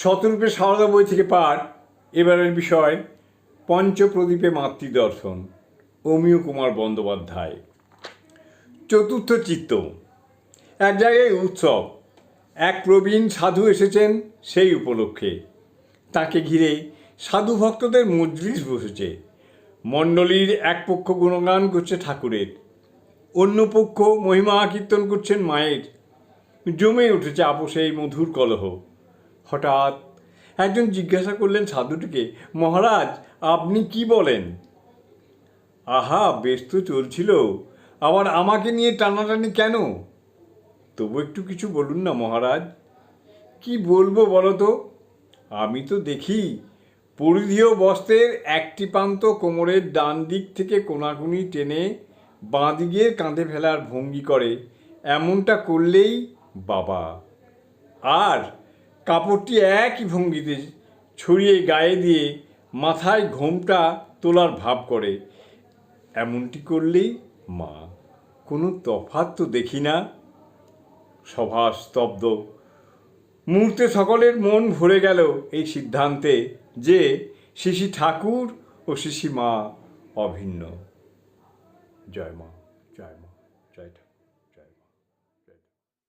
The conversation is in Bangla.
শতরূপে সারদা বই থেকে পাঠ এবারের বিষয়, পঞ্চপ্রদীপে মাতৃদর্শন, অমিয় কুমার বন্দ্যোপাধ্যায়। চতুর্থ চিত্ত, এক জায়গায় উৎসব। এক প্রবীণ সাধু এসেছেন সেই উপলক্ষে। তাকে ঘিরে সাধু ভক্তদের মজলিস বসেছে। মণ্ডলীর এক পক্ষ গুণগান করছে ঠাকুরের, অন্য পক্ষ মহিমা কীর্তন করছেন মায়ের। জমে উঠেছে আপোষে এই মধুর কলহ। হঠাৎ একজন জিজ্ঞাসা করলেন সাধুটিকে, মহারাজ, আপনি কি বলেন? আহা, বেশ তো চলছিল। আবার আমাকে নিয়ে টানাটানি কেন? তবু একটু কিছু বলুন না, মহারাজ। কি বলব বলো তো? আমি তো দেখি পরিধেয় বস্ত্রের একটি প্রান্ত কোমরের ডান দিক থেকে কোনাকুনি টেনে বাঁ দিকের কাঁধে ফেলার ভঙ্গি করে, এমনটা করলেই বাবা। আর কাপড়টি একই ভঙ্গিতে ছড়িয়ে গায়ে দিয়ে মাথায় ঘোমটা তোলার ভাব করে। এমনটি করলেই মা, কোনো তফাত তো দেখি না। সভা স্তব্ধ। মুহূর্তে সকলের মন ভরে গেল এই সিদ্ধান্তে যে শিশি ঠাকুর ও শিশি মা অভিন্ন। জয় মা জয় মা